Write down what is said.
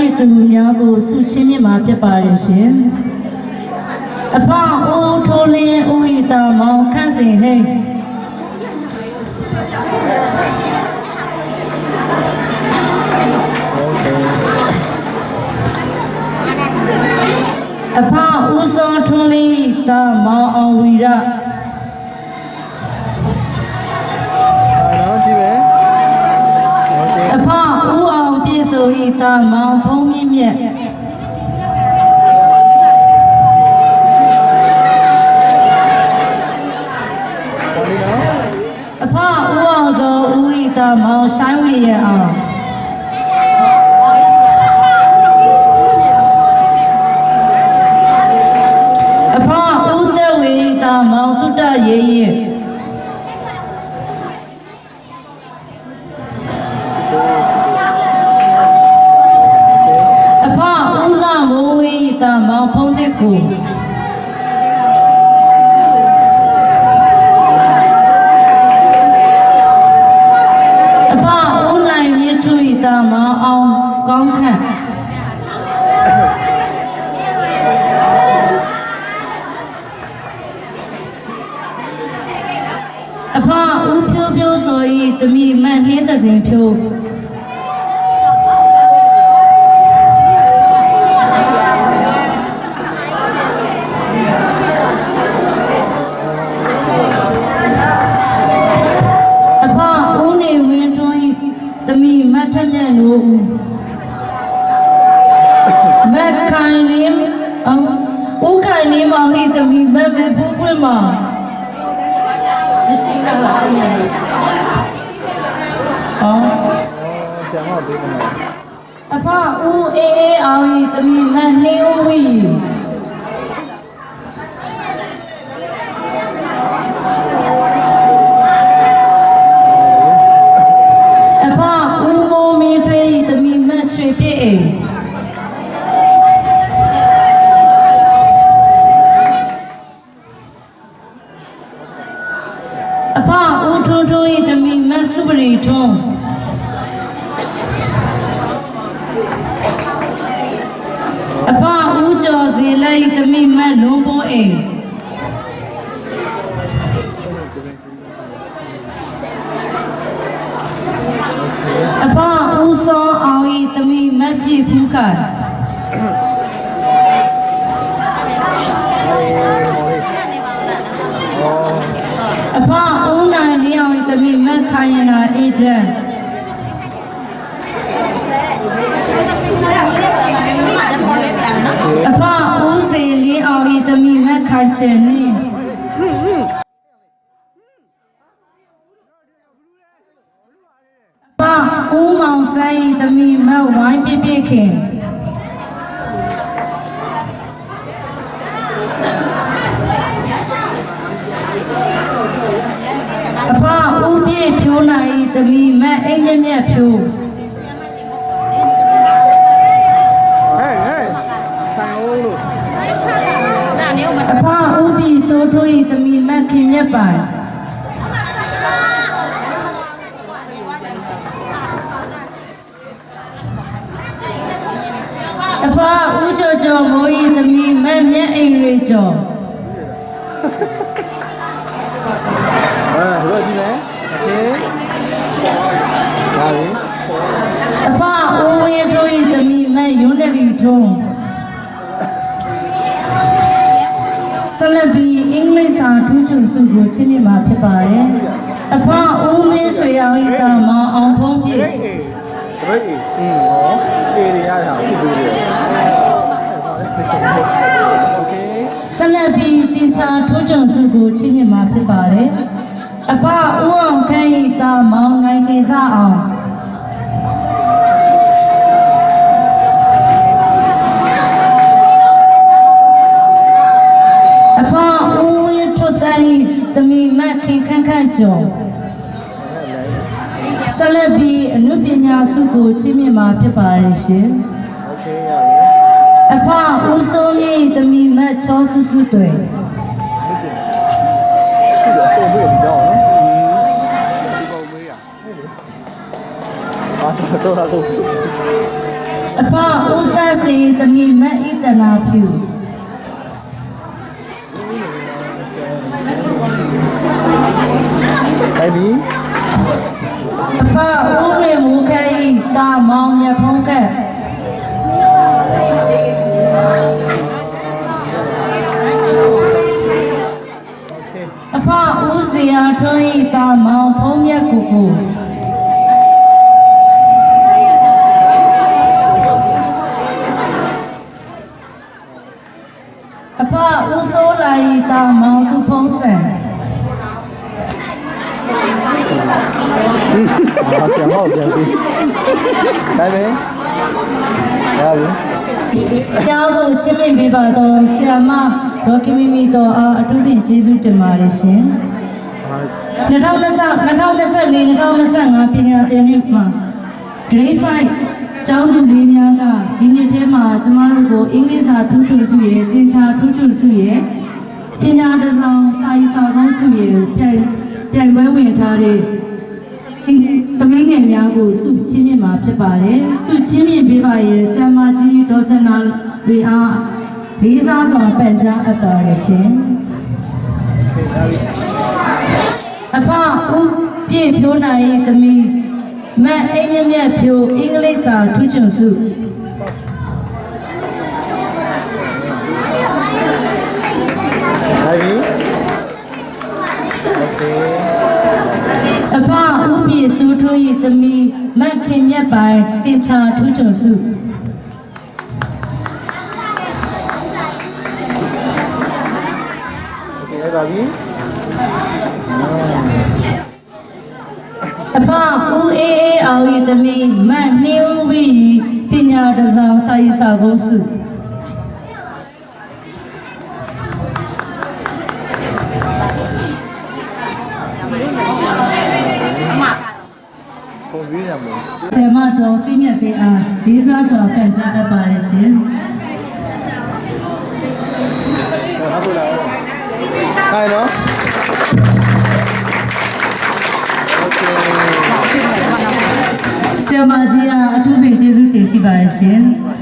ရှိသူများကိုဆုချင်းမြတ်မှာဖြစ်ပါရဲ့ရှင်အဖအိုးထိုးလင်းဦးဤတာမောင်ခန့်စင်ဟိတ်အဖဦးစောထွန်းလေးတာမောင်အောင်ဝီရ ည့်စုံဤတာမောင်ဖုံးမြင့်မြတ်ပါလီနော်အဖဦးအောင်စောဦးဤတာမောင်ရှိုင်းဝေရအောင်အဖဦးသက်ဝေဤတာမောင်တုတ္တရေရင် ဤတာမောင်ဖုံးတစ်ကိုအဖဦးနိုင်မြင့်ထွေတာမအောင်ကောင်းခန့်အဖဦးဖြိုးဖြိုးဆိုဤတမိမတ်နှင်းသစဉ်ဖြိုး မြတ်လို့မက်ခိုင်လင်းအောင်ဦးခိုင်လင်းမောင်ဤတမိမတ်မဖူးပွင့်မှာမ အဖဦးထွန်းထွန်းဤတမီမတ်စုပရီထွန်းအဖဦးကျော်စီလိုက်တမိမတ်လုံးပေါ်အိမ်အဖဦးစောအောင်ဤတမိမတ်ပြည့်ဖူးခိုင်အဖဦးနိုင်လေးအောင်ဤတမိမတ် ခိုင်ရနာအေဂျင့်အဖဦးစီလေးအောင်ဤတမိမတ်ခိုင်ချင်နီအဖဦးမောင်ဆိုင်ဤတမိမတ်ဝိုင်းပြပြခင် တ်ခင်မြတ်ပိုင်အဖဦးကျော်ကျော်မိုးဤတမီမတ်မြတ်အိမ်ရေကျော် အာဒီလိုကြည့်မယ်โอเคဒါပြီ အဖဦးဝင်းထွေးဤတမီမတ်ယွန်းနရီထုံး ဆလဘီအင်္ဂလိပ်စာထူးချွန်စုကိုချင်းမြတ်မှာဖြစ်ပါတယ်အဖဦးမင်းဆွေအောင်ဤတာမအောင်ဖုံးပြည့် အေးအေးဘရိတ်အေးอืมဟောအေးရရတာဖြစ်ပြီးတယ်โอเค ဆက်လက်ပြီးတင်ချာထိုးကြုံစုကိုချင်းမြင်မှာဖြစ်ပါတယ်။အဖဦးအောင်ခန့်ဤတာမောင်နိုင်တေစအောင် ကျော်ဆလဘီအနုပညာစုကိုချီးမြှင့်မှာဖြစ်ပါတယ်ရှင်အဖဦးစိုးမြင့်တမီမတ်ချောစုစုတွေအဖဦးသက်စီတမီမတ်ဣတနာဖြူ လိုက်ပြီအဖဦးလွင်မူခဲဤတာမောင်မြတ်ဖုံးက အာဆရာဟောပြန်ပြီလိုက်ပြီရပြီကျောင်းကိုချစ်မြင့်ပေးပါတော့ဆရာမဒေါက်ခင်မီမီတော်အားအထူးဖြင့်ကျေးဇူးတင်ပါတယ်ရှင်2020 2024 2025ပညာသင်နှစ်မှာ grade 5ကျောင်းသူလေးများကဒီနှစ်ထဲမှာကျမတို့ကိုအင်္ဂလိပ်စာထူးထူးစုရဲ့သင်္ချာထူးထူးစုရဲ့ပညာတစ်စောင်စာရေးစာကောင်းစုရဲ့ပြန်ပြန်ပွဲဝင်ထားတဲ့သမီးငယ်များ ကိုစုချင်းမြင့်မှာဖြစ်ပါတယ်စုချင်းမြင့်ပေးပါရဲ့ဆ iam မကြီးဒေါ်စနာတွေအားလေးစားစွာပန်ကြားအပ်ပါရရှင်အဖဦးပြည့်ဖြိုးနိုင်ရဲ့သမီးမတ်အိမ်မြတ်မြတ်ဖြိုးအင်္ဂလိပ်စာထူးချွန်စု ခင်မြတ်ပိုင်တင်ချာထူးချွန်စုပါပြီ။အဖဦးအေးအေးအောင်ရသမီးမတ်နှင်းဦးပြီးပညာတစားစာရေးစာကုန်းစု။ လေးစားစွာခံစားတတ်ပါတယ်ရှင်ဟုတ်ပါလား။ခိုင်နော်။ Okay ။ဆရာမကြီးအားအထူးပင်ကျေးဇူးတင်ရှိပါတယ်ရှင်။